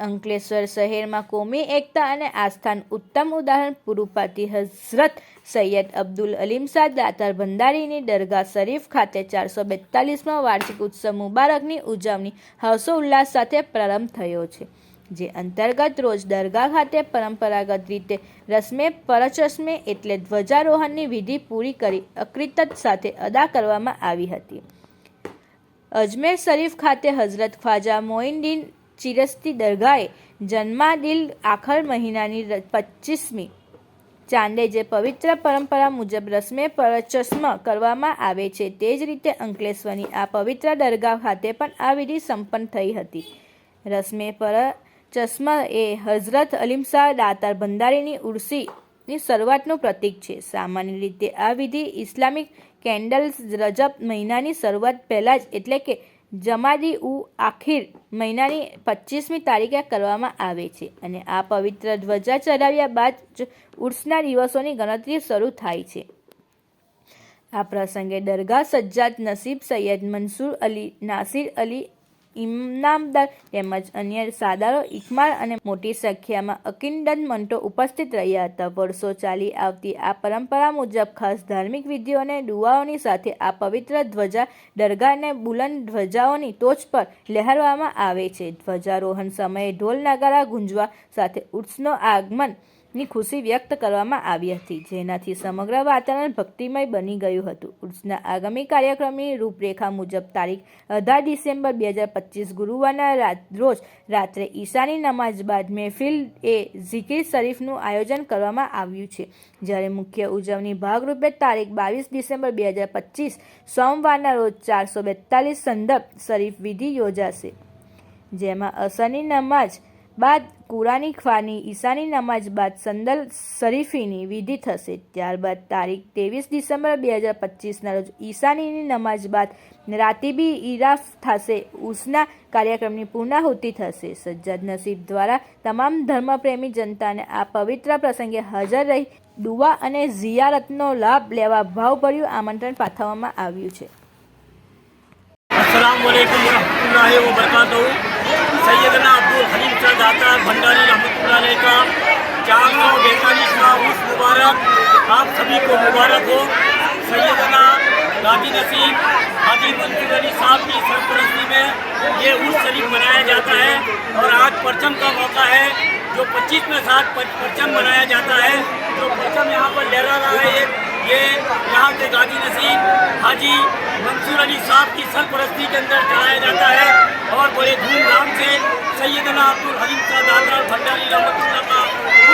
અંકલેશ્વર શહેરમાં કોમી એકતા અને આસ્થાનું ઉત્તમ ઉદાહરણ પૂરું પાડતી હઝરત સૈયદ અબ્દુલ અલીમ શાહ દાતાર ભંડારીની દરગાહ શરીફ ખાતે ચારસો બેતાલીસમાં વાર્ષિક ઉત્સવ મુબારકની ઉજવણી હર્ષોલ્લાસ સાથે પ્રારંભ થયો છે, જે અંતર્ગત રોજ દરગાહ ખાતે પરંપરાગત રીતે રસ્મે પરચસ્મે એટલે ધ્વજારોહણની વિધિ પૂરી કરી અકૃતત સાથે અદા કરવામાં આવી હતી. અજમેર શરીફ ખાતે હઝરત ખ્વાજા મોઇનદીન ચિરસ્તી દરગાહે જન્માદિલ આખર મહિનાની પચીસમી ચાંદે જે પવિત્ર પરંપરા મુજબ રસ્મે પરચસ્મ કરવામાં આવે છે, તે જ રીતે અંકલેશ્વરની આ પવિત્ર દરગાહ ખાતે પણ આ વિધિ સંપન્ન થઈ હતી. રસ્મે પરચસ્મ એ હઝરત અલીમશાહ દાતાર ભંડારીની ઉર્સીની શરૂઆતનું પ્રતીક છે. સામાન્ય રીતે આ વિધિ ઇસ્લામિક કેન્ડલ્સ રજબ મહિનાની શરૂઆત પહેલાં જ એટલે કે જમાદી ઉ આખીર મહિનાની પચીસમી તારીખે કરવામાં આવે છે અને આ પવિત્ર ધ્વજા ચઢાવ્યા બાદ જ ઉર્સના દિવસોની ગણતરી શરૂ થાય છે. આ પ્રસંગે દરગાહ સજ્જાદ નસીબ સૈયદ મનસુર અલી, નાસિર અલી ઇનામદાર તેમજ અન્ય સાદારો ઇકમાલ અને મોટી સંખ્યામાં અકિંદન મંટો ઉપસ્થિત રહ્યા હતા. વર્ષો ચાલી આવતી આ પરંપરા મુજબ ખાસ ધાર્મિક વિધિઓ અને દુઆઓની સાથે આ પવિત્ર ધ્વજા દરગાહને બુલંદ ધ્વજાઓની ટોચ પર લહેરવામાં આવે છે. ધ્વજારોહણ સમયે ઢોલ, નગારા, ગુંજવા સાથે ઉર્સનો આગમન ની ખુશી વ્યક્ત કરવામાં આવી હતી, જેનાથી સમગ્ર વાતાવરણ ભક્તિમય બની ગયું હતું. ઉર્સના આગામી કાર્યક્રમની રૂપરેખા મુજબ તારીખ અઢાર ડિસેમ્બર બે હજાર પચીસ ગુરુવારના રોજ રાત્રે ઈશાની નમાઝ બાદ મહેફિલ એ ઝિકીર શરીફનું આયોજન કરવામાં આવ્યું છે. જ્યારે મુખ્ય ઉજવણી ભાગરૂપે તારીખ બાવીસ ડિસેમ્બર બે હજાર પચીસ, સોમવારના રોજ ચારસો બેતાલીસ સંદર્ભ શરીફ વિધિ યોજાશે. જેમાં અસરની નમાઝ બાદ કુરાની ખ્વાની ઈશાની નમાઝ બાદ સંદલ શરીફીની વિધિ થશે. ત્યારબાદ તારીખ ત્રેવીસ ડિસેમ્બર બે હજાર પચીસના રોજ ઈશાનીની નમાજ બાદ રાતીબી ઈરાફ થશે. ઉસના કાર્યક્રમની પૂર્ણાહુતિ થશે. સજ્જદ નસીબ દ્વારા તમામ ધર્મપ્રેમી જનતાને આ પવિત્ર પ્રસંગે હાજર રહી દુવા અને ઝિયારતનો લાભ લેવા ભાવભર્યું આમંત્રણ પાઠવવામાં આવ્યું છે. सैयदना अब्दुल हलीम दाता भंडारी अलैह का चार सौ बैतालीसवा उर्स मुबारक। आप सभी को मुबारक हो। सैदना गाजी नसीम हाजी मंसूर अली साहब की सरपरस्ती में ये उर्स शरीफ मनाया जाता है और आज परचम का मौका है, जो 25 में साथ परचम मनाया जाता है। जो परचम यहाँ पर लहरा रहा है ये ये यहाँ के गाजी नसीम हाजी मंसूर अली साहब की सरपरस्ती के अंदर चलाया जाता है। और बड़े धूमधाम से सैदना अब्दुल हलीम का दादा भंडारी का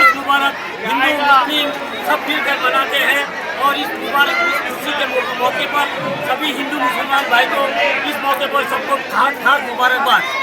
उस मुबारक हिंदू, मुस्लिम सब मिलकर मनाते हैं। और इस मुबारक खुशी के मौके पर सभी हिंदू, मुसलमान भाई को इस मौके पर सबको खास खास मुबारकबाद।